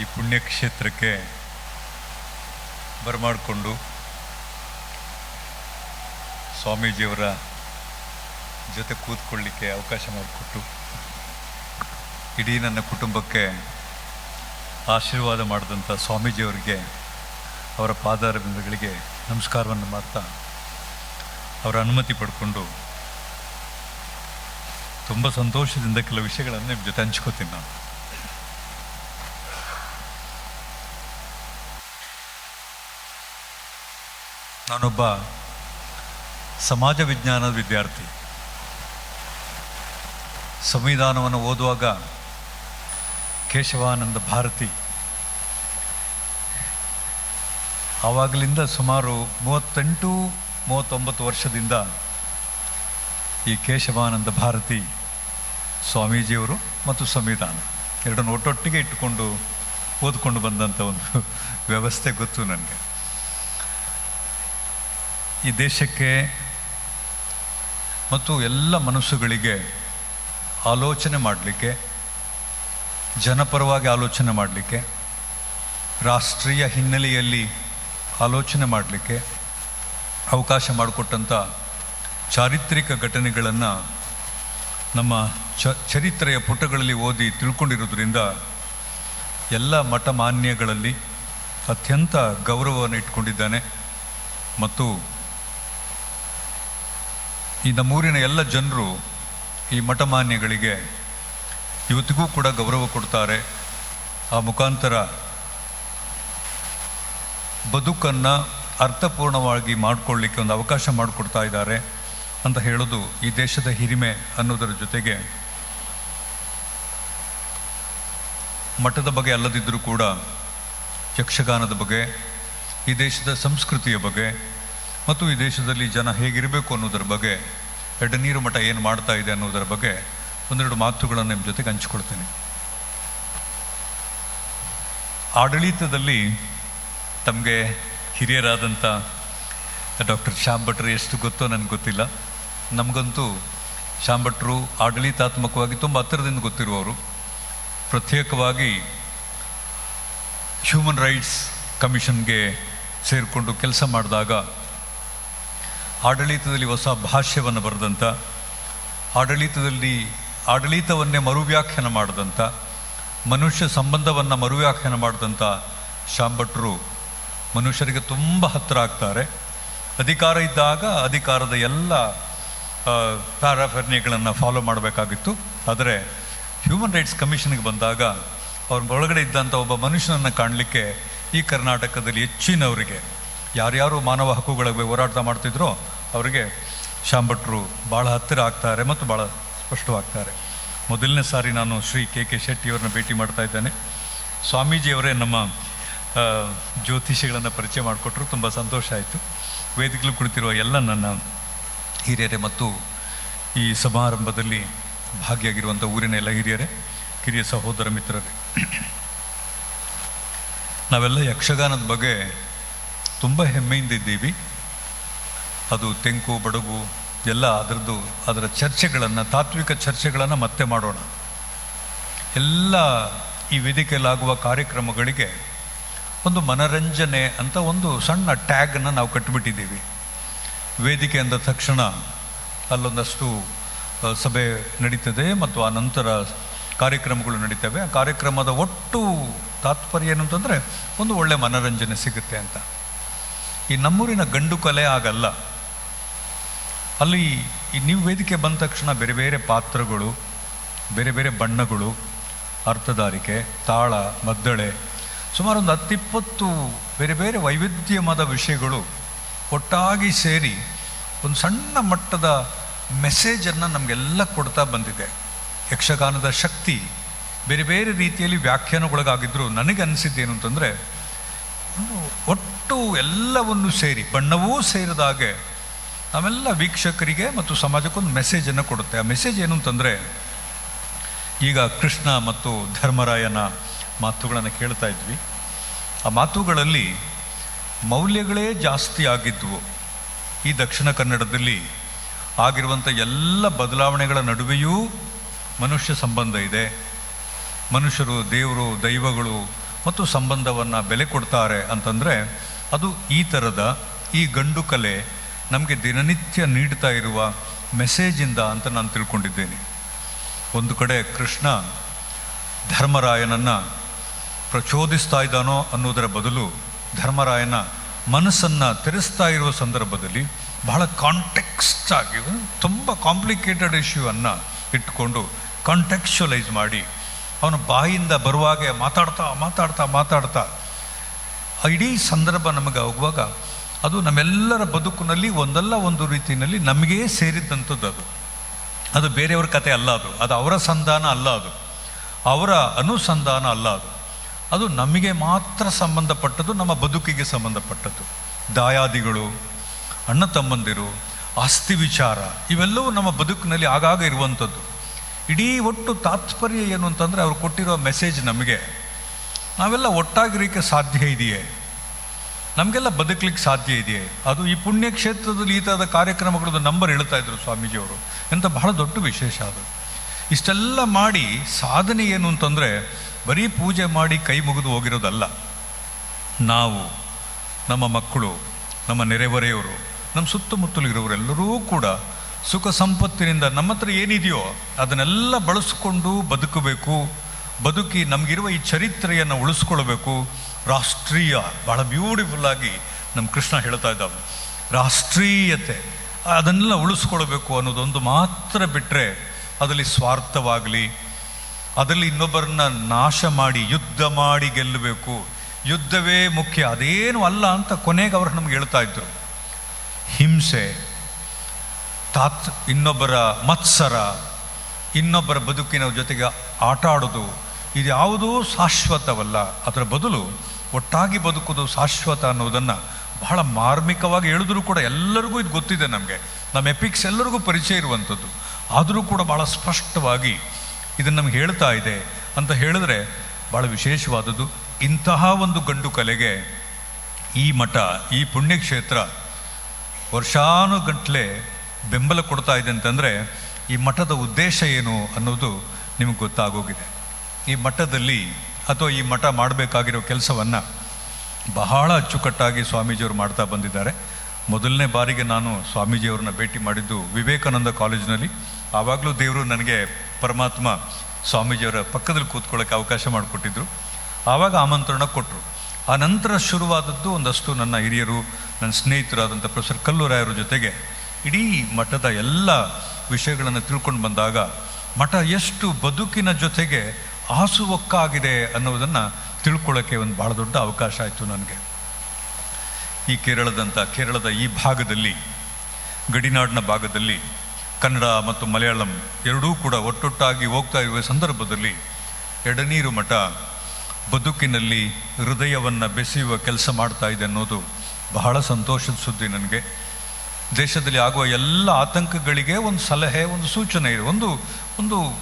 ಈ ಪುಣ್ಯಕ್ಷೇತ್ರಕ್ಕೆ ಬರಮಾಡಿಕೊಂಡು ಸ್ವಾಮೀಜಿಯವರ ಜೊತೆ ಕೂತ್ಕೊಳ್ಳಿಕ್ಕೆ ಅವಕಾಶ ಮಾಡಿಕೊಟ್ಟು ಇಡೀ ನನ್ನ ಕುಟುಂಬಕ್ಕೆ ಆಶೀರ್ವಾದ ಮಾಡಿದಂಥ ಸ್ವಾಮೀಜಿಯವರಿಗೆ ಅವರ ಪಾದಾರವಿಂದಗಳಿಗೆ ನಮಸ್ಕಾರವನ್ನು ಮಾಡ್ತಾ ಅವರ ಅನುಮತಿ ಪಡ್ಕೊಂಡು ತುಂಬ ಸಂತೋಷದಿಂದ ಕೆಲವು ವಿಷಯಗಳನ್ನು ನಿಮ್ಮ ಜೊತೆ ಹಂಚ್ಕೋತೀನಿ ನಾನು. ನಾನೊಬ್ಬ ಸಮಾಜ ವಿಜ್ಞಾನದ ವಿದ್ಯಾರ್ಥಿ. ಸಂವಿಧಾನವನ್ನು ಓದುವಾಗ ಕೇಶವಾನಂದ ಭಾರತಿ. ಆವಾಗಲಿಂದ ಸುಮಾರು ಮೂವತ್ತೆಂಟು, ಮೂವತ್ತೊಂಬತ್ತು ವರ್ಷದಿಂದ ಈ ಕೇಶವಾನಂದ ಭಾರತಿ ಸ್ವಾಮೀಜಿಯವರು ಮತ್ತು ಸಂವಿಧಾನ ಎರಡನ್ನು ಒಟ್ಟೊಟ್ಟಿಗೆ ಇಟ್ಟುಕೊಂಡು ಓದ್ಕೊಂಡು ಬಂದಂಥ ಒಂದು ವ್ಯವಸ್ಥೆ ಗೊತ್ತು ನನಗೆ. ಈ ದೇಶಕ್ಕೆ ಮತ್ತು ಎಲ್ಲ ಮನಸ್ಸುಗಳಿಗೆ ಆಲೋಚನೆ ಮಾಡಲಿಕ್ಕೆ, ಜನಪರವಾಗಿ ಆಲೋಚನೆ ಮಾಡಲಿಕ್ಕೆ, ರಾಷ್ಟ್ರೀಯ ಹಿನ್ನೆಲೆಯಲ್ಲಿ ಆಲೋಚನೆ ಮಾಡಲಿಕ್ಕೆ ಅವಕಾಶ ಮಾಡಿಕೊಟ್ಟಂಥ ಚಾರಿತ್ರಿಕ ಘಟನೆಗಳನ್ನು ನಮ್ಮ ಚ, ಚರಿತ್ರೆಯ ಪುಟಗಳಲ್ಲಿ ಓದಿ ತಿಳ್ಕೊಂಡಿರೋದ್ರಿಂದ ಎಲ್ಲ ಮಠ ಮಾನ್ಯಗಳಲ್ಲಿ ಅತ್ಯಂತ ಗೌರವವನ್ನು ಇಟ್ಕೊಂಡಿದ್ದಾನೆ. ಮತ್ತು ಈ ನಮ್ಮೂರಿನ ಎಲ್ಲ ಜನರು ಈ ಮಠಮಾನ್ಯಗಳಿಗೆ ಇವತ್ತಿಗೂ ಕೂಡ ಗೌರವ ಕೊಡ್ತಾರೆ. ಆ ಮುಖಾಂತರ ಬದುಕನ್ನು ಅರ್ಥಪೂರ್ಣವಾಗಿ ಮಾಡಿಕೊಳ್ಳಿಕ್ಕೆ ಒಂದು ಅವಕಾಶ ಮಾಡಿಕೊಡ್ತಾ ಇದ್ದಾರೆ ಅಂತ ಹೇಳೋದು ಈ ದೇಶದ ಹಿರಿಮೆ ಅನ್ನೋದರ ಜೊತೆಗೆ ಮಠದ ಬಗ್ಗೆ ಅಲ್ಲದಿದ್ದರೂ ಕೂಡ ಯಕ್ಷಗಾನದ ಬಗ್ಗೆ, ಈ ದೇಶದ ಸಂಸ್ಕೃತಿಯ ಬಗ್ಗೆ ಮತ್ತು ಈ ದೇಶದಲ್ಲಿ ಜನ ಹೇಗಿರಬೇಕು ಅನ್ನೋದರ ಬಗ್ಗೆ ಎಡನೀರು ಮಠ ಏನು ಮಾಡ್ತಾ ಇದೆ ಅನ್ನೋದರ ಬಗ್ಗೆ ಒಂದೆರಡು ಮಾತುಗಳನ್ನು ನಿಮ್ಮ ಜೊತೆಗೆ ಹಂಚಿಕೊಳ್ತೇನೆ. ಆಡಳಿತದಲ್ಲಿ ತಮಗೆ ಹಿರಿಯರಾದಂಥ ಡಾಕ್ಟರ್ ಶ್ಯಾಮ್ ಭಟ್ರು ಎಷ್ಟು ಗೊತ್ತೋ ನನಗೆ ಗೊತ್ತಿಲ್ಲ. ನಮಗಂತೂ ಶ್ಯಾಮ್ ಭಟ್ರು ಆಡಳಿತಾತ್ಮಕವಾಗಿ ತುಂಬ ಹತ್ತಿರದಿಂದ ಗೊತ್ತಿರುವವರು. ಪ್ರತ್ಯೇಕವಾಗಿ ಹ್ಯೂಮನ್ ರೈಟ್ಸ್ ಕಮಿಷನ್ಗೆ ಸೇರಿಕೊಂಡು ಕೆಲಸ ಮಾಡಿದಾಗ ಆಡಳಿತದಲ್ಲಿ ಹೊಸ ಭಾಷ್ಯವನ್ನು ಬರೆದಂಥ ಆಡಳಿತದಲ್ಲಿ ಆಡಳಿತವನ್ನೇ ಮರುವ್ಯಾಖ್ಯಾನ ಮಾಡಿದಂಥ ಮನುಷ್ಯ ಸಂಬಂಧವನ್ನು ಮರುವ್ಯಾಖ್ಯಾನ ಮಾಡಿದಂಥ ಶಾಂಭಟ್ರು ಮನುಷ್ಯರಿಗೆ ತುಂಬ ಹತ್ತಿರ ಆಗ್ತಾರೆ. ಅಧಿಕಾರ ಇದ್ದಾಗ ಅಧಿಕಾರದ ಎಲ್ಲ ಪ್ಯಾರಾಫರ್ನಿಗಳನ್ನು ಫಾಲೋ ಮಾಡಬೇಕಾಗಿತ್ತು. ಆದರೆ ಹ್ಯೂಮನ್ ರೈಟ್ಸ್ ಕಮಿಷನ್ಗೆ ಬಂದಾಗ ಅವ್ರ ಒಳಗಡೆ ಇದ್ದಂಥ ಒಬ್ಬ ಮನುಷ್ಯನನ್ನು ಕಾಣಲಿಕ್ಕೆ ಈ ಕರ್ನಾಟಕದಲ್ಲಿ ಹೆಚ್ಚಿನವರಿಗೆ ಯಾರ್ಯಾರು ಮಾನವ ಹಕ್ಕುಗಳ ಬಗ್ಗೆ ಹೋರಾಟ ಮಾಡ್ತಿದ್ರೋ ಅವರಿಗೆ ಶಾಂಭಟ್ರು ಭಾಳ ಹತ್ತಿರ ಆಗ್ತಾರೆ ಮತ್ತು ಭಾಳ ಸ್ಪಷ್ಟವಾಗ್ತಾರೆ. ಮೊದಲನೇ ಸಾರಿ ನಾನು ಶ್ರೀ ಕೆ ಕೆ ಶೆಟ್ಟಿಯವ್ರನ್ನ ಭೇಟಿ ಮಾಡ್ತಾ ಇದ್ದೇನೆ. ಸ್ವಾಮೀಜಿಯವರೇ ನಮ್ಮ ಜ್ಯೋತಿಷಿಗಳನ್ನು ಪರಿಚಯ ಮಾಡಿಕೊಟ್ರು, ತುಂಬ ಸಂತೋಷ ಆಯಿತು. ವೇದಿಕೆಗಳು ಕುಳಿತಿರುವ ಎಲ್ಲ ನನ್ನ ಹಿರಿಯರೇ ಮತ್ತು ಈ ಸಮಾರಂಭದಲ್ಲಿ ಭಾಗಿಯಾಗಿರುವಂಥ ಊರಿನ ಎಲ್ಲ ಹಿರಿಯರೇ, ಕಿರಿಯ ಸಹೋದರ ಮಿತ್ರರೇ. ನಾವೆಲ್ಲ ಯಕ್ಷಗಾನದ ಬಗ್ಗೆ ತುಂಬ ಹೆಮ್ಮೆಯಿಂದ ಇದ್ದೀವಿ. ಅದು ತೆಂಕು, ಬಡಗು, ಎಲ್ಲ ಅದರದ್ದು ಅದರ ಚರ್ಚೆಗಳನ್ನು, ತಾತ್ವಿಕ ಚರ್ಚೆಗಳನ್ನು ಮತ್ತೆ ಮಾಡೋಣ. ಎಲ್ಲ ಈ ವೇದಿಕೆಯಲ್ಲಾಗುವ ಕಾರ್ಯಕ್ರಮಗಳಿಗೆ ಒಂದು ಮನರಂಜನೆ ಅಂತ ಒಂದು ಸಣ್ಣ ಟ್ಯಾಗನ್ನು ನಾವು ಕಟ್ಟಿಬಿಟ್ಟಿದ್ದೀವಿ ವೇದಿಕೆ ಅಂದ ತಕ್ಷಣ ಅಲ್ಲೊಂದಷ್ಟು ಸಭೆ ನಡೀತದೆ ಮತ್ತು ಆ ನಂತರ ಕಾರ್ಯಕ್ರಮಗಳು ನಡೀತವೆ. ಆ ಕಾರ್ಯಕ್ರಮದ ಒಟ್ಟು ತಾತ್ಪರ್ಯ ಏನು ಅಂತಂದರೆ ಒಂದು ಒಳ್ಳೆಯ ಮನರಂಜನೆ ಸಿಗುತ್ತೆ ಅಂತ. ಈ ನಮ್ಮೂರಿನ ಗಂಡು ಕಲೆ ಆಗಲ್ಲ ಅಲ್ಲಿ ಈ ನೀವು ವೇದಿಕೆ ಬಂದ ತಕ್ಷಣ ಬೇರೆ ಬೇರೆ ಪಾತ್ರಗಳು, ಬೇರೆ ಬೇರೆ ಬಣ್ಣಗಳು ಅರ್ಥಧಾರಿಕೆ ತಾಳ, ಮದ್ದಳೆ, ಸುಮಾರು ಒಂದು ಹತ್ತಿಪ್ಪತ್ತು ಬೇರೆ ಬೇರೆ ವೈವಿಧ್ಯಮದ ವಿಷಯಗಳು ಒಟ್ಟಾಗಿ ಸೇರಿ ಒಂದು ಸಣ್ಣ ಮಟ್ಟದ ಮೆಸೇಜನ್ನು ನಮಗೆಲ್ಲ ಕೊಡ್ತಾ ಬಂದಿದೆ. ಯಕ್ಷಗಾನದ ಶಕ್ತಿ ಬೇರೆ ಬೇರೆ ರೀತಿಯಲ್ಲಿ ವ್ಯಾಖ್ಯಾನಗೊಳಗಾಗಿದ್ದರೂ ನನಗೆ ಅನಿಸಿದ್ದೇನು ಅಂತಂದರೆ ಒಟ್ಟು ಎಲ್ಲವನ್ನು ಸೇರಿ, ಬಣ್ಣವೂ ಸೇರಿದ ಹಾಗೆ ನಾವೆಲ್ಲ ವೀಕ್ಷಕರಿಗೆ ಮತ್ತು ಸಮಾಜಕ್ಕೊಂದು ಮೆಸೇಜನ್ನು ಕೊಡುತ್ತೆ. ಆ ಮೆಸೇಜ್ ಏನು ಅಂತಂದರೆ, ಈಗ ಕೃಷ್ಣ ಮತ್ತು ಧರ್ಮರಾಯನ ಮಾತುಗಳನ್ನು ಕೇಳ್ತಾ ಇದ್ವಿ. ಆ ಮಾತುಗಳಲ್ಲಿ ಮೌಲ್ಯಗಳೇ ಜಾಸ್ತಿ ಆಗಿದ್ವು. ಈ ದಕ್ಷಿಣ ಕನ್ನಡದಲ್ಲಿ ಆಗಿರುವಂಥ ಎಲ್ಲ ಬದಲಾವಣೆಗಳ ನಡುವೆಯೂ ಮನುಷ್ಯ ಸಂಬಂಧ ಇದೆ. ಮನುಷ್ಯರು, ದೇವರು, ದೈವಗಳು ಮತ್ತು ಸಂಬಂಧವನ್ನು ಬೆಲೆ ಕೊಡ್ತಾರೆ ಅಂತಂದರೆ, ಅದು ಈ ಥರದ ಈ ಗಂಡು ಕಲೆ ನಮಗೆ ದಿನನಿತ್ಯ ನೀಡ್ತಾ ಇರುವ ಮೆಸೇಜಿಂದ ಅಂತ ನಾನು ತಿಳ್ಕೊಂಡಿದ್ದೇನೆ. ಒಂದು ಕಡೆ ಕೃಷ್ಣ ಧರ್ಮರಾಯನನ್ನು ಪ್ರಚೋದಿಸ್ತಾ ಇದ್ದಾನೋ ಅನ್ನೋದರ ಬದಲು ಧರ್ಮರಾಯನ ಮನಸ್ಸನ್ನು ತೆರೆಸ್ತಾ ಇರುವ ಸಂದರ್ಭದಲ್ಲಿ ಬಹಳ ಕಾಂಟೆಕ್ಸ್ಟ್ ಆಗಿ, ತುಂಬ ಕಾಂಪ್ಲಿಕೇಟೆಡ್ ಇಶ್ಯೂವನ್ನು ಇಟ್ಕೊಂಡು ಕಾಂಟೆಕ್ಚುಲೈಸ್ ಮಾಡಿ, ಅವನ ಬಾಯಿಂದ ಬರುವಾಗೆ ಮಾತಾಡ್ತಾ ಮಾತಾಡ್ತಾ ಮಾತಾಡ್ತಾ, ಇಡೀ ಸಂದರ್ಭ ನಮಗೆ ಆಗುವಾಗ ಅದು ನಮ್ಮೆಲ್ಲರ ಬದುಕಿನಲ್ಲಿ ಒಂದಲ್ಲ ಒಂದು ರೀತಿಯಲ್ಲಿ ನಮಗೇ ಸೇರಿದ್ದಂಥದ್ದು ಅದು. ಅದು ಬೇರೆಯವ್ರ ಕತೆ ಅಲ್ಲ ಅದು. ಅದು ಅವರ ಸಂಧಾನ ಅಲ್ಲ ಅದು. ಅವರ ಅನುಸಂಧಾನ ಅಲ್ಲ ಅದು. ಅದು ನಮಗೆ ಮಾತ್ರ ಸಂಬಂಧಪಟ್ಟದ್ದು, ನಮ್ಮ ಬದುಕಿಗೆ ಸಂಬಂಧಪಟ್ಟದ್ದು. ದಾಯಾದಿಗಳು, ಅಣ್ಣ ತಮ್ಮಂದಿರು, ಆಸ್ತಿ ವಿಚಾರ, ಇವೆಲ್ಲವೂ ನಮ್ಮ ಬದುಕಿನಲ್ಲಿ ಆಗಾಗ ಇರುವಂಥದ್ದು. ಇಡೀ ಒಟ್ಟು ತಾತ್ಪರ್ಯ ಏನು ಅಂತಂದರೆ ಅವ್ರು ಕೊಟ್ಟಿರೋ ಮೆಸೇಜ್ ನಮಗೆ. ನಾವೆಲ್ಲ ಒಟ್ಟಾಗಿರೋಕ್ಕೆ ಸಾಧ್ಯ ಇದೆಯೇ? ನಮಗೆಲ್ಲ ಬದುಕಲಿಕ್ಕೆ ಸಾಧ್ಯ ಇದೆಯೇ? ಅದು ಈ ಪುಣ್ಯಕ್ಷೇತ್ರದಲ್ಲಿ ಈ ಥರದ ಕಾರ್ಯಕ್ರಮಗಳದ್ದು ನಂಬರ್ ಹೇಳ್ತಾ ಇದ್ರು ಸ್ವಾಮೀಜಿಯವರು. ಎಂಥ ಬಹಳ ದೊಡ್ಡ ವಿಶೇಷ ಅದು. ಇಷ್ಟೆಲ್ಲ ಮಾಡಿ ಸಾಧನೆ ಏನು ಅಂತಂದರೆ ಬರೀ ಪೂಜೆ ಮಾಡಿ ಕೈ ಮುಗಿದು ಹೋಗಿರೋದಲ್ಲ. ನಾವು, ನಮ್ಮ ಮಕ್ಕಳು, ನಮ್ಮ ನೆರೆಹೊರೆಯವರು, ನಮ್ಮ ಸುತ್ತಮುತ್ತಲಿರೋರೆಲ್ಲರೂ ಕೂಡ ಸುಖ ಸಂಪತ್ತಿನಿಂದ ನಮ್ಮ ಹತ್ರ ಏನಿದೆಯೋ ಅದನ್ನೆಲ್ಲ ಬಳಸ್ಕೊಂಡು ಬದುಕಬೇಕು. ಬದುಕಿ ನಮಗಿರುವ ಈ ಚರಿತ್ರೆಯನ್ನು ಉಳಿಸ್ಕೊಳ್ಬೇಕು. ರಾಷ್ಟ್ರೀಯ, ಬಹಳ ಬ್ಯೂಟಿಫುಲ್ ಆಗಿ ನಮ್ಮ ಕೃಷ್ಣ ಹೇಳ್ತಾ ಇದ್ದಾವೆ ರಾಷ್ಟ್ರೀಯತೆ, ಅದನ್ನೆಲ್ಲ ಉಳಿಸ್ಕೊಳ್ಬೇಕು ಅನ್ನೋದೊಂದು ಮಾತ್ರ ಬಿಟ್ಟರೆ ಅದರಲ್ಲಿ ಸ್ವಾರ್ಥವಾಗಲಿ, ಅದರಲ್ಲಿ ಇನ್ನೊಬ್ಬರನ್ನ ನಾಶ ಮಾಡಿ, ಯುದ್ಧ ಮಾಡಿ ಗೆಲ್ಲಬೇಕು. ಯುದ್ಧವೇ ಮುಖ್ಯ, ಅದೇನು ಅಲ್ಲ ಅಂತ ಕೊನೆಗೆ ಅವರು ನಮ್ಗೆ ಹೇಳ್ತಾ ಇದ್ರು. ಹಿಂಸೆ, ತಾತ್ ಇನ್ನೊಬ್ಬರ ಮತ್ಸರ, ಇನ್ನೊಬ್ಬರ ಬದುಕಿನ ಜೊತೆಗೆ ಆಟ ಆಡೋದು ಇದ್ಯಾವುದೂ ಶಾಶ್ವತವಲ್ಲ. ಅದರ ಬದಲು ಒಟ್ಟಾಗಿ ಬದುಕೋದು ಶಾಶ್ವತ ಅನ್ನೋದನ್ನು ಬಹಳ ಮಾರ್ಮಿಕವಾಗಿ ಹೇಳಿದ್ರು ಕೂಡ ಎಲ್ಲರಿಗೂ ಇದು ಗೊತ್ತಿದೆ ನಮಗೆ. ನಮ್ಮ ಎಪಿಕ್ಸ್ ಎಲ್ಲರಿಗೂ ಪರಿಚಯ ಇರುವಂಥದ್ದು. ಆದರೂ ಕೂಡ ಭಾಳ ಸ್ಪಷ್ಟವಾಗಿ ಇದನ್ನು ನಮ್ಗೆ ಹೇಳ್ತಾ ಇದೆ ಅಂತ ಹೇಳಿದ್ರೆ ಭಾಳ ವಿಶೇಷವಾದದ್ದು. ಇಂತಹ ಒಂದು ಗಂಡು ಕಲೆಗೆ ಈ ಮಠ, ಈ ಪುಣ್ಯಕ್ಷೇತ್ರ ವರ್ಷಾನುಗಂಟ್ಲೆ ಬೆಂಬಲ ಕೊಡ್ತಾ ಇದೆ ಅಂತಂದರೆ ಈ ಮಠದ ಉದ್ದೇಶ ಏನು ಅನ್ನೋದು ನಿಮಗೆ ಗೊತ್ತಾಗೋಗಿದೆ. ಈ ಮಠದಲ್ಲಿ ಅಥವಾ ಈ ಮಠ ಮಾಡಬೇಕಾಗಿರೋ ಕೆಲಸವನ್ನು ಬಹಳ ಅಚ್ಚುಕಟ್ಟಾಗಿ ಸ್ವಾಮೀಜಿಯವರು ಮಾಡ್ತಾ ಬಂದಿದ್ದಾರೆ. ಮೊದಲನೇ ಬಾರಿಗೆ ನಾನು ಸ್ವಾಮೀಜಿಯವ್ರನ್ನ ಭೇಟಿ ಮಾಡಿದ್ದು ವಿವೇಕಾನಂದ ಕಾಲೇಜಿನಲ್ಲಿ. ಆವಾಗಲೂ ದೇವರು ನನಗೆ ಪರಮಾತ್ಮ ಸ್ವಾಮೀಜಿಯವರ ಪಕ್ಕದಲ್ಲಿ ಕೂತ್ಕೊಳ್ಳೋಕ್ಕೆ ಅವಕಾಶ ಮಾಡಿಕೊಟ್ಟಿದ್ರು. ಆವಾಗ ಆಮಂತ್ರಣ ಕೊಟ್ಟರು ಆ ನಂತರ ಶುರುವಾದದ್ದು ಒಂದಷ್ಟು ನನ್ನ ಹಿರಿಯರು, ನನ್ನ ಸ್ನೇಹಿತರಾದಂಥ ಪ್ರೊಫೆಸರ್ ಕಲ್ಲೂರಾಯರ ಜೊತೆಗೆ ಇಡೀ ಮಠದ ಎಲ್ಲ ವಿಷಯಗಳನ್ನು ತಿಳ್ಕೊಂಡು ಬಂದಾಗ ಮಠ ಎಷ್ಟು ಬದುಕಿನ ಜೊತೆಗೆ ಆಸುವಕ್ಕಾಗಿದೆ ಅನ್ನೋದನ್ನು ತಿಳ್ಕೊಳ್ಳೋಕ್ಕೆ ಒಂದು ಭಾಳ ದೊಡ್ಡ ಅವಕಾಶ ಆಯಿತು ನನಗೆ. ಈ ಕೇರಳದಂಥ ಕೇರಳದ ಈ ಭಾಗದಲ್ಲಿ, ಗಡಿನಾಡಿನ ಭಾಗದಲ್ಲಿ, ಕನ್ನಡ ಮತ್ತು ಮಲಯಾಳಂ ಎರಡೂ ಕೂಡ ಒಟ್ಟೊಟ್ಟಾಗಿ ಹೋಗ್ತಾ ಇರುವ ಸಂದರ್ಭದಲ್ಲಿ ಎಡನೀರು ಮಠ ಬದುಕಿನಲ್ಲಿ ಹೃದಯವನ್ನು ಬೆಸೆಯುವ ಕೆಲಸ ಮಾಡ್ತಾ ಇದೆ ಅನ್ನೋದು ಬಹಳ ಸಂತೋಷದ ಸುದ್ದಿ ನನಗೆ. ದೇಶದಲ್ಲಿ ಆಗುವ ಎಲ್ಲ ಆತಂಕಗಳಿಗೆ ಒಂದು ಸಲಹೆ, ಒಂದು ಸೂಚನೆ ಇದೆ. ಒಂದು ಒಂದು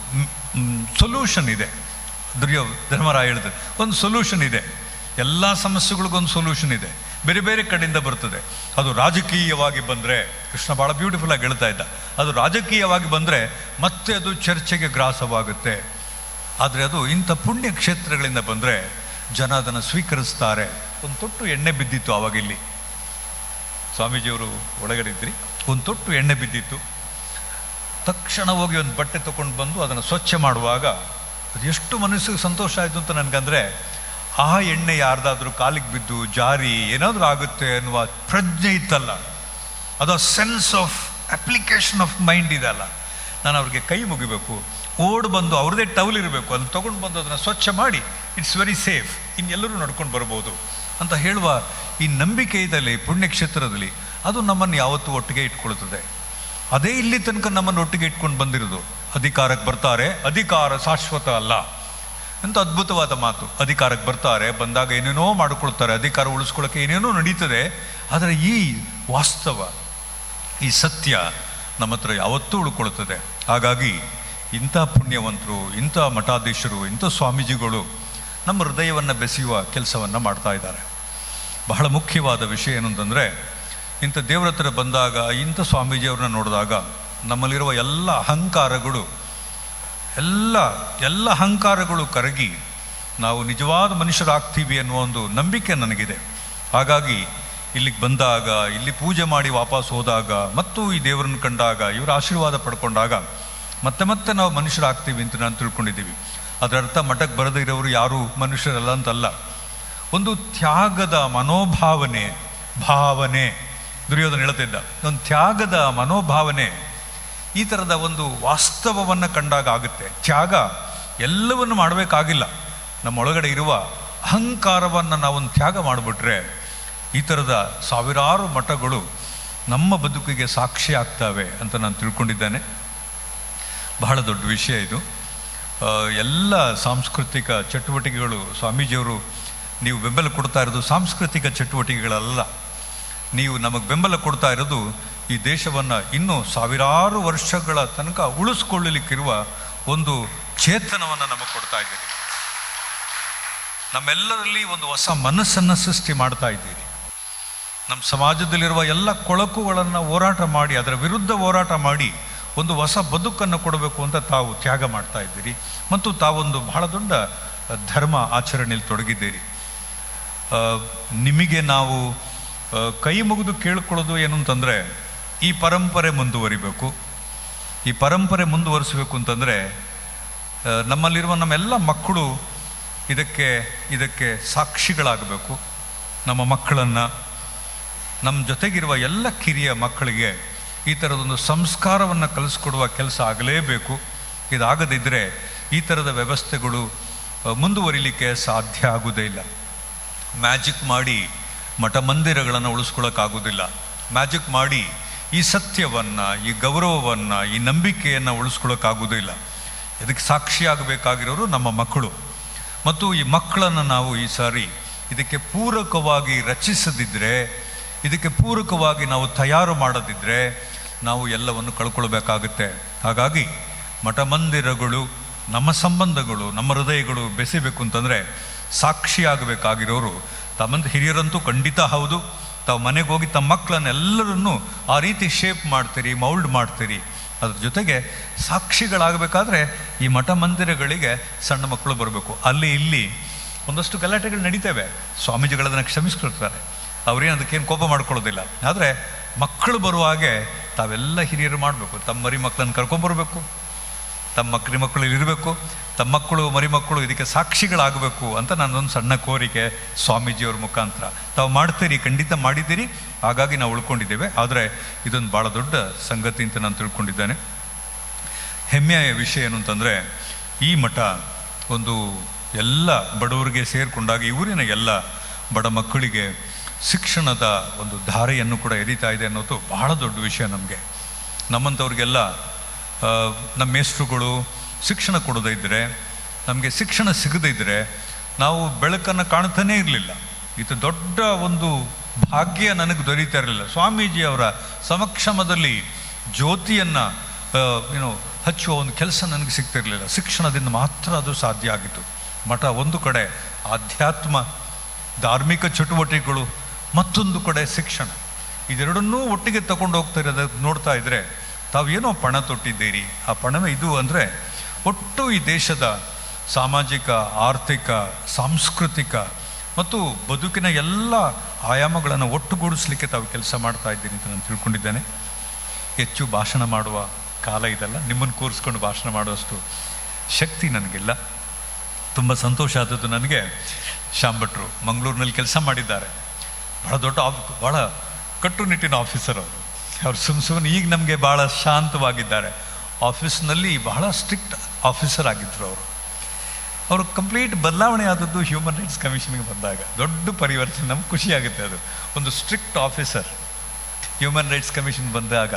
ಸೊಲ್ಯೂಷನ್ ಇದೆ. ದುರ್ಯೋ ಧರ್ಮರಾಯ ಹೇಳಿದ್ರು. ಒಂದು ಸೊಲ್ಯೂಷನ್ ಇದೆ. ಎಲ್ಲ ಸಮಸ್ಯೆಗಳಿಗೊಂದು ಸೊಲ್ಯೂಷನ್ ಇದೆ. ಬೇರೆ ಬೇರೆ ಕಡೆಯಿಂದ ಬರ್ತದೆ. ಅದು ರಾಜಕೀಯವಾಗಿ ಬಂದರೆ, ಕೃಷ್ಣ ಭಾಳ ಬ್ಯೂಟಿಫುಲ್ ಆಗಿ ಹೇಳ್ತಾ ಇದ್ದ. ಅದು ರಾಜಕೀಯವಾಗಿ ಬಂದರೆ ಮತ್ತೆ ಅದು ಚರ್ಚೆಗೆ ಗ್ರಾಸವಾಗುತ್ತೆ. ಆದರೆ ಅದು ಇಂಥ ಪುಣ್ಯ ಕ್ಷೇತ್ರಗಳಿಂದ ಬಂದರೆ ಜನ ಅದನ್ನು ಸ್ವೀಕರಿಸ್ತಾರೆ. ಒಂದು ತೊಟ್ಟು ಎಣ್ಣೆ ಬಿದ್ದಿತ್ತು ಆವಾಗ ಇಲ್ಲಿ. ಸ್ವಾಮೀಜಿಯವರು ಒಳಗಡೆ ಇದ್ರಿ. ಒಂದು ತೊಟ್ಟು ಎಣ್ಣೆ ಬಿದ್ದಿತ್ತು. ತಕ್ಷಣ ಹೋಗಿ ಒಂದು ಬಟ್ಟೆ ತಗೊಂಡು ಬಂದು ಅದನ್ನು ಸ್ವಚ್ಛ ಮಾಡುವಾಗ ಅದು ಎಷ್ಟು ಮನಸ್ಸಿಗೆ ಸಂತೋಷ ಆಯಿತು ಅಂತ ನನಗಂದರೆ, ಆ ಎಣ್ಣೆ ಯಾರ್ದಾದ್ರೂ ಕಾಲಿಗೆ ಬಿದ್ದು ಜಾರಿ ಏನಾದರೂ ಆಗುತ್ತೆ ಅನ್ನುವ ಪ್ರಜ್ಞೆ ಇತ್ತಲ್ಲ. ಅದು sense of application of mind ಇದೆ ಅಲ್ಲ. ನಾನು ಅವ್ರಿಗೆ ಕೈ ಮುಗಿಬೇಕು, ಓಡ್ ಬಂದು ಅವ್ರದ್ದೇ ಟವಲ್ ಇರಬೇಕು, ಅದನ್ನು ತೊಗೊಂಡು ಬಂದು ಅದನ್ನು ಸ್ವಚ್ಛ ಮಾಡಿ ಇಟ್ಸ್ ವೆರಿ ಸೇಫ್ ಇನ್ನೆಲ್ಲರೂ ನಡ್ಕೊಂಡು ಬರ್ಬೋದು ಅಂತ ಹೇಳುವ ಈ ನಂಬಿಕೆ ಇದರಲ್ಲಿ, ಪುಣ್ಯಕ್ಷೇತ್ರದಲ್ಲಿ, ಅದು ನಮ್ಮನ್ನು ಯಾವತ್ತೂ ಒಟ್ಟಿಗೆ ಇಟ್ಕೊಳ್ತದೆ. ಅದೇ ಇಲ್ಲಿ ತನಕ ನಮ್ಮನ್ನು ಒಟ್ಟಿಗೆ ಇಟ್ಕೊಂಡು ಬಂದಿರೋದು. ಅಧಿಕಾರಕ್ಕೆ ಬರ್ತಾರೆ, ಅಧಿಕಾರ ಶಾಶ್ವತ ಅಲ್ಲ. ಅಂತ ಅದ್ಭುತವಾದ ಮಾತು. ಅಧಿಕಾರಕ್ಕೆ ಬರ್ತಾರೆ, ಬಂದಾಗ ಏನೇನೋ ಮಾಡಿಕೊಳ್ತಾರೆ, ಅಧಿಕಾರ ಉಳಿಸ್ಕೊಳ್ಳೋಕೆ ಏನೇನೋ ನಡೀತದೆ. ಆದರೆ ಈ ವಾಸ್ತವ, ಈ ಸತ್ಯ ನಮ್ಮ ಹತ್ರ ಯಾವತ್ತೂ ಉಳ್ಕೊಳ್ತದೆ. ಹಾಗಾಗಿ ಇಂಥ ಪುಣ್ಯವಂತರು, ಇಂಥ ಮಠಾಧೀಶರು, ಇಂಥ ಸ್ವಾಮೀಜಿಗಳು ನಮ್ಮ ಹೃದಯವನ್ನು ಬೆಸೆಯುವ ಕೆಲಸವನ್ನು ಮಾಡ್ತಾ ಇದ್ದಾರೆ. ಬಹಳ ಮುಖ್ಯವಾದ ವಿಷಯ ಏನಂತಂದರೆ ಇಂಥ ದೇವ್ರ ಹತ್ರ ಬಂದಾಗ, ಇಂಥ ಸ್ವಾಮೀಜಿಯವ್ರನ್ನ ನೋಡಿದಾಗ ನಮ್ಮಲ್ಲಿರುವ ಎಲ್ಲ ಅಹಂಕಾರಗಳು, ಎಲ್ಲ ಎಲ್ಲ ಅಹಂಕಾರಗಳು ಕರಗಿ ನಾವು ನಿಜವಾದ ಮನುಷ್ಯರಾಗ್ತೀವಿ ಅನ್ನುವ ಒಂದು ನಂಬಿಕೆ ನನಗಿದೆ. ಹಾಗಾಗಿ ಇಲ್ಲಿಗೆ ಬಂದಾಗ, ಇಲ್ಲಿ ಪೂಜೆ ಮಾಡಿ ವಾಪಸ್ ಹೋದಾಗ ಮತ್ತು ಈ ದೇವರನ್ನು ಕಂಡಾಗ, ಇವರ ಆಶೀರ್ವಾದ ಪಡ್ಕೊಂಡಾಗ ಮತ್ತೆ ಮತ್ತೆ ನಾವು ಮನುಷ್ಯರಾಗ್ತೀವಿ ಅಂತ ನಾನು ತಿಳ್ಕೊಂಡಿದ್ದೀವಿ. ಅದರ ಅರ್ಥ ಮಠಕ್ಕೆ ಬರದೇ ಇರೋರು ಯಾರು ಮನುಷ್ಯರಲ್ಲ ಅಂತಲ್ಲ. ಒಂದು ತ್ಯಾಗದ ಮನೋಭಾವನೆ, ಭಾವನೆ. ದುರ್ಯೋಧನ ಹೇಳ್ತಿದ್ದ ಒಂದು ತ್ಯಾಗದ ಮನೋಭಾವನೆ ಈ ಥರದ ಒಂದು ವಾಸ್ತವವನ್ನು ಕಂಡಾಗ ಆಗುತ್ತೆ. ತ್ಯಾಗ ಎಲ್ಲವನ್ನು ಮಾಡಬೇಕಾಗಿಲ್ಲ. ನಮ್ಮೊಳಗಡೆ ಇರುವ ಅಹಂಕಾರವನ್ನು ನಾವೊಂದು ತ್ಯಾಗ ಮಾಡಿಬಿಟ್ರೆ ಈ ಥರದ ಸಾವಿರಾರು ಮಠಗಳು ನಮ್ಮ ಬದುಕಿಗೆ ಸಾಕ್ಷಿ ಆಗ್ತವೆ ಅಂತ ನಾನು ತಿಳ್ಕೊಂಡಿದ್ದೇನೆ. ಬಹಳ ದೊಡ್ಡ ವಿಷಯ ಇದು. ಎಲ್ಲ ಸಾಂಸ್ಕೃತಿಕ ಚಟುವಟಿಕೆಗಳು ಸ್ವಾಮೀಜಿಯವರು ನೀವು ಬೆಂಬಲ ಕೊಡ್ತಾ ಇರೋದು ಸಾಂಸ್ಕೃತಿಕ ಚಟುವಟಿಕೆಗಳಲ್ಲ. ನೀವು ನಮಗೆ ಬೆಂಬಲ ಕೊಡ್ತಾ ಇರೋದು ಈ ದೇಶವನ್ನು ಇನ್ನೂ ಸಾವಿರಾರು ವರ್ಷಗಳ ತನಕ ಉಳಿಸ್ಕೊಳ್ಳಲಿಕ್ಕಿರುವ ಒಂದು ಚೇತನವನ್ನು ನಮಗೆ ಕೊಡ್ತಾ ಇದ್ದೀರಿ. ನಮ್ಮೆಲ್ಲರಲ್ಲಿ ಒಂದು ಹೊಸ ಮನಸ್ಸನ್ನು ಸೃಷ್ಟಿ ಮಾಡ್ತಾ ಇದ್ದೀರಿ. ನಮ್ಮ ಸಮಾಜದಲ್ಲಿರುವ ಎಲ್ಲ ಕೊಳಕುಗಳನ್ನು ಹೋರಾಟ ಮಾಡಿ, ಅದರ ವಿರುದ್ಧ ಹೋರಾಟ ಮಾಡಿ ಒಂದು ಹೊಸ ಬದುಕನ್ನು ಕೊಡಬೇಕು ಅಂತ ತಾವು ತ್ಯಾಗ ಮಾಡ್ತಾ ಇದ್ದೀರಿ. ಮತ್ತು ತಾವೊಂದು ಬಹಳ ದೊಡ್ಡ ಧರ್ಮ ಆಚರಣೆಯಲ್ಲಿ ತೊಡಗಿದ್ದೀರಿ. ನಿಮಗೆ ನಾವು ಕೈ ಮುಗಿದು ಕೇಳ್ಕೊಳ್ಳೋದು ಏನು ಅಂತಂದರೆ ಈ ಪರಂಪರೆ ಮುಂದುವರಿಬೇಕು. ಈ ಪರಂಪರೆ ಮುಂದುವರಿಸಬೇಕು ಅಂತಂದರೆ ನಮ್ಮಲ್ಲಿರುವ ನಮ್ಮೆಲ್ಲ ಮಕ್ಕಳು ಇದಕ್ಕೆ ಇದಕ್ಕೆ ಸಾಕ್ಷಿಗಳಾಗಬೇಕು. ನಮ್ಮ ಮಕ್ಕಳನ್ನು ನಮ್ಮ ಜೊತೆಗಿರುವ ಎಲ್ಲ ಕಿರಿಯ ಮಕ್ಕಳಿಗೆ ಈ ಥರದೊಂದು ಸಂಸ್ಕಾರವನ್ನು ಕಲಿಸ್ಕೊಡುವ ಕೆಲಸ ಆಗಲೇಬೇಕು. ಇದಾಗದಿದ್ದರೆ ಈ ಥರದ ವ್ಯವಸ್ಥೆಗಳು ಮುಂದುವರಿಲಿಕ್ಕೆ ಸಾಧ್ಯ ಆಗುವುದೇ ಇಲ್ಲ. ಮ್ಯಾಜಿಕ್ ಮಾಡಿ ಮಠ ಮಂದಿರಗಳನ್ನು ಉಳಿಸ್ಕೊಳ್ಳೋಕ್ಕಾಗೋದಿಲ್ಲ ಮ್ಯಾಜಿಕ್ ಮಾಡಿ ಈ ಸತ್ಯವನ್ನು, ಈ ಗೌರವವನ್ನು, ಈ ನಂಬಿಕೆಯನ್ನು ಉಳಿಸ್ಕೊಳ್ಳೋಕ್ಕಾಗೋದಿಲ್ಲ ಇದಕ್ಕೆ ಸಾಕ್ಷಿಯಾಗಬೇಕಾಗಿರೋರು ನಮ್ಮ ಮಕ್ಕಳು. ಮತ್ತು ಈ ಮಕ್ಕಳನ್ನು ನಾವು ಈ ಸಾರಿ ಇದಕ್ಕೆ ಪೂರಕವಾಗಿ ರಚಿಸದಿದ್ದರೆ ಇದಕ್ಕೆ ಪೂರಕವಾಗಿ ನಾವು ತಯಾರು ಮಾಡದಿದ್ದರೆ ನಾವು ಎಲ್ಲವನ್ನು ಕಳ್ಕೊಳ್ಬೇಕಾಗುತ್ತೆ. ಹಾಗಾಗಿ ಮಠ ಮಂದಿರಗಳು ನಮ್ಮ ಸಂಬಂಧಗಳು, ನಮ್ಮ ಹೃದಯಗಳು ಬೆಸಿಬೇಕು ಅಂತಂದರೆ ಸಾಕ್ಷಿಯಾಗಬೇಕಾಗಿರೋರು ತಮ್ಮಂತ ಹಿರಿಯರಂತೂ ಖಂಡಿತ ಹೌದು. ತಾವು ಮನೆಗೆ ಹೋಗಿ ತಮ್ಮ ಮಕ್ಕಳನ್ನೆಲ್ಲರನ್ನೂ ಆ ರೀತಿ ಶೇಪ್ ಮಾಡ್ತೀರಿ ಮೌಲ್ಡ್ ಮಾಡ್ತೀರಿ. ಅದ್ರ ಜೊತೆಗೆ ಸಾಕ್ಷಿಗಳಾಗಬೇಕಾದ್ರೆ ಈ ಮಠ ಮಂದಿರಗಳಿಗೆ ಸಣ್ಣ ಮಕ್ಕಳು ಬರಬೇಕು. ಅಲ್ಲಿ ಇಲ್ಲಿ ಒಂದಷ್ಟು ಗಲಾಟೆಗಳು ನಡೀತವೆ. ಸ್ವಾಮೀಜಿಗಳದನ್ನು ಕ್ಷಮಿಸ್ಕೊಳ್ತಾರೆ. ಅವ್ರೇನು ಅದಕ್ಕೇನು ಕೋಪ ಮಾಡ್ಕೊಳ್ಳೋದಿಲ್ಲ. ಆದರೆ ಮಕ್ಕಳು ಬರುವ ಹಾಗೆ ತಾವೆಲ್ಲ ಹಿರಿಯರು ಮಾಡಬೇಕು. ತಮ್ಮ ಮರಿ ಮಕ್ಕಳನ್ನು ಕರ್ಕೊಂಬರ್ಬೇಕು. ತಮ್ಮ ಮಕ್ಕಳಿ ಮಕ್ಕಳು ಇರಬೇಕು. ತಮ್ಮ ಮಕ್ಕಳು, ಮರಿಮಕ್ಕಳು ಇದಕ್ಕೆ ಸಾಕ್ಷಿಗಳಾಗಬೇಕು ಅಂತ ನನ್ನೊಂದು ಸಣ್ಣ ಕೋರಿಕೆ ಸ್ವಾಮೀಜಿಯವ್ರ ಮುಖಾಂತರ. ತಾವು ಮಾಡ್ತೀರಿ, ಖಂಡಿತ ಮಾಡಿದ್ದೀರಿ. ಹಾಗಾಗಿ ನಾವು ಉಳ್ಕೊಂಡಿದ್ದೇವೆ. ಆದರೆ ಇದೊಂದು ಭಾಳ ದೊಡ್ಡ ಸಂಗತಿ ಅಂತ ನಾನು ತಿಳ್ಕೊಂಡಿದ್ದೇನೆ. ಹೆಮ್ಮೆಯ ವಿಷಯ ಏನು ಅಂತಂದರೆ, ಈ ಮಠ ಒಂದು ಎಲ್ಲ ಬಡವರಿಗೆ ಸೇರಿಕೊಂಡಾಗ, ಈ ಎಲ್ಲ ಬಡ ಮಕ್ಕಳಿಗೆ ಶಿಕ್ಷಣದ ಒಂದು ಧಾರೆಯನ್ನು ಕೂಡ ಎರಿತಾ ಇದೆ ಅನ್ನೋದು ಬಹಳ ದೊಡ್ಡ ವಿಷಯ ನಮಗೆ. ನಮ್ಮಂಥವ್ರಿಗೆಲ್ಲ ನಮ್ಮ ಮೇಷ್ಟ್ರುಗಳು ಶಿಕ್ಷಣ ಕೊಡದೇ ಇದ್ದರೆ ನಮಗೆ ಶಿಕ್ಷಣ ಸಿಗದೇ ಇದ್ದರೆ ನಾವು ಬೆಳಕನ್ನು ಕಾಣ್ತಾನೇ ಇರಲಿಲ್ಲ. ಇದು ದೊಡ್ಡ ಒಂದು ಭಾಗ್ಯ ನನಗೆ ದೊರೀತಾ ಇರಲಿಲ್ಲ. ಸ್ವಾಮೀಜಿ ಅವರ ಸಮಕ್ಷಮದಲ್ಲಿ ಜ್ಯೋತಿಯನ್ನು ಏನು ಹಚ್ಚುವ ಒಂದು ಕೆಲಸ ನನಗೆ ಸಿಗ್ತಿರಲಿಲ್ಲ ಶಿಕ್ಷಣದಿಂದ ಮಾತ್ರ ಅದು ಸಾಧ್ಯ ಆಗಿತ್ತು. ಮಠ ಒಂದು ಕಡೆ ಆಧ್ಯಾತ್ಮ, ಧಾರ್ಮಿಕ ಚಟುವಟಿಕೆಗಳು, ಮತ್ತೊಂದು ಕಡೆ ಶಿಕ್ಷಣ. ಇದೆರಡನ್ನೂ ಒಟ್ಟಿಗೆ ತಗೊಂಡು ಹೋಗ್ತಾ ಇರೋದಕ್ಕೆ ನೋಡ್ತಾ ಇದ್ರೆ ತಾವೇನೋ ಪಣ ತೊಟ್ಟಿದ್ದೀರಿ. ಆ ಪಣವೇ ಇದು ಅಂದರೆ ಒಟ್ಟು ಈ ದೇಶದ ಸಾಮಾಜಿಕ, ಆರ್ಥಿಕ, ಸಾಂಸ್ಕೃತಿಕ ಮತ್ತು ಬದುಕಿನ ಎಲ್ಲ ಆಯಾಮಗಳನ್ನು ಒಟ್ಟುಗೂಡಿಸ್ಲಿಕ್ಕೆ ತಾವು ಕೆಲಸ ಮಾಡ್ತಾ ಇದ್ದೀನಿ ಅಂತ ನಾನು ತಿಳ್ಕೊಂಡಿದ್ದೇನೆ. ಹೆಚ್ಚು ಭಾಷಣ ಮಾಡುವ ಕಾಲ ಇದಲ್ಲ. ನಿಮ್ಮನ್ನು ಕೂರಿಸ್ಕೊಂಡು ಭಾಷಣ ಮಾಡುವಷ್ಟು ಶಕ್ತಿ ನನಗಿಲ್ಲ. ತುಂಬ ಸಂತೋಷ ಆದದ್ದು ನನಗೆ. ಶಾಂಭಟ್ರು ಮಂಗಳೂರಿನಲ್ಲಿ ಕೆಲಸ ಮಾಡಿದ್ದಾರೆ. ಭಾಳ ದೊಡ್ಡ ಆಫ್ ಭಾಳ ಕಟ್ಟುನಿಟ್ಟಿನ ಆಫೀಸರ್ ಅವರು. ಅವ್ರು ಸುಮ್ಮ ಸುಮ್ಮನೆ ಈಗ ನಮಗೆ ಭಾಳ ಶಾಂತವಾಗಿದ್ದಾರೆ. ಆಫೀಸ್ನಲ್ಲಿ ಬಹಳ ಸ್ಟ್ರಿಕ್ಟ್ ಆಫೀಸರ್ ಆಗಿದ್ದರು ಅವರು. ಅವರು ಕಂಪ್ಲೀಟ್ ಬದಲಾವಣೆ ಆದದ್ದು ಹ್ಯೂಮನ್ ರೈಟ್ಸ್ ಕಮಿಷನ್ಗೆ ಬಂದಾಗ. ದೊಡ್ಡ ಪರಿವರ್ತನೆ, ನಮ್ಗೆ ಖುಷಿಯಾಗುತ್ತೆ ಅದು. ಒಂದು strict officer human rights commission ಬಂದಾಗ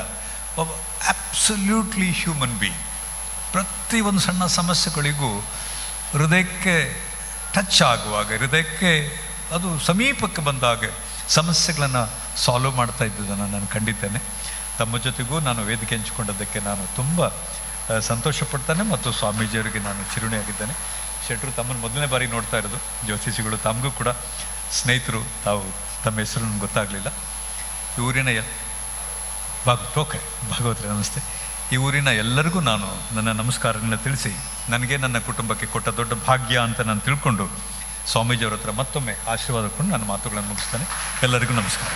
ಒಬ್ಬ ಆ್ಯಬ್ಸಲ್ಯೂಟ್ಲಿ ಹ್ಯೂಮನ್ ಬೀಯಿಂಗ್. ಒಂದು ಸಣ್ಣ ಸಮಸ್ಯೆಗಳಿಗೂ ಹೃದಯಕ್ಕೆ ಟಚ್ ಆಗುವಾಗ, ಹೃದಯಕ್ಕೆ ಅದು ಸಮೀಪಕ್ಕೆ ಬಂದಾಗ ಸಮಸ್ಯೆಗಳನ್ನು ಸಾಲ್ವ್ ಮಾಡ್ತಾ ಇದ್ದುದನ್ನು ನಾನು ಕಂಡಿದ್ದೇನೆ ತಮ್ಮ ಜೊತೆಗೂ ನಾನು ವೇದಿಕೆ ಹಂಚಿಕೊಂಡದ್ದಕ್ಕೆ ನಾನು ತುಂಬ ಆ, ಸಂತೋಷ ಪಡ್ತಾನೆ ಮತ್ತು ಸ್ವಾಮೀಜಿಯವರಿಗೆ ನಾನು ಚಿರುಣಿಯಾಗಿದ್ದೇನೆ. ಶೆಟ್ರು ತಮ್ಮನ್ನು ಮೊದಲನೇ ಬಾರಿ ನೋಡ್ತಾ ಇರೋದು. ಜ್ಯೋತಿಷಿಗಳು ತಮಗೂ ಕೂಡ ಸ್ನೇಹಿತರು ತಾವು ತಮ್ಮ ಹೆಸರನ್ನು ಗೊತ್ತಾಗಲಿಲ್ಲ. ಈ ಊರಿನ ಎಲ್ ಭಾಗ ಓಕೆ ಭಾಗವತ್ರೆ ನಮಸ್ತೆ. ಈ ಊರಿನ ಎಲ್ಲರಿಗೂ ನಾನು ನನ್ನ ನಮಸ್ಕಾರವನ್ನು ತಿಳಿಸಿ ನನಗೆ ನನ್ನ ಕುಟುಂಬಕ್ಕೆ ಕೊಟ್ಟ ದೊಡ್ಡ ಭಾಗ್ಯ ಅಂತ ನಾನು ತಿಳ್ಕೊಂಡು ಸ್ವಾಮೀಜಿಯವರ ಹತ್ರ ಮತ್ತೊಮ್ಮೆ ಆಶೀರ್ವಾದ ಕೊಂಡು ನನ್ನ ಮಾತುಗಳನ್ನು ಮುಗಿಸ್ತೇನೆ. ಎಲ್ಲರಿಗೂ ನಮಸ್ಕಾರ.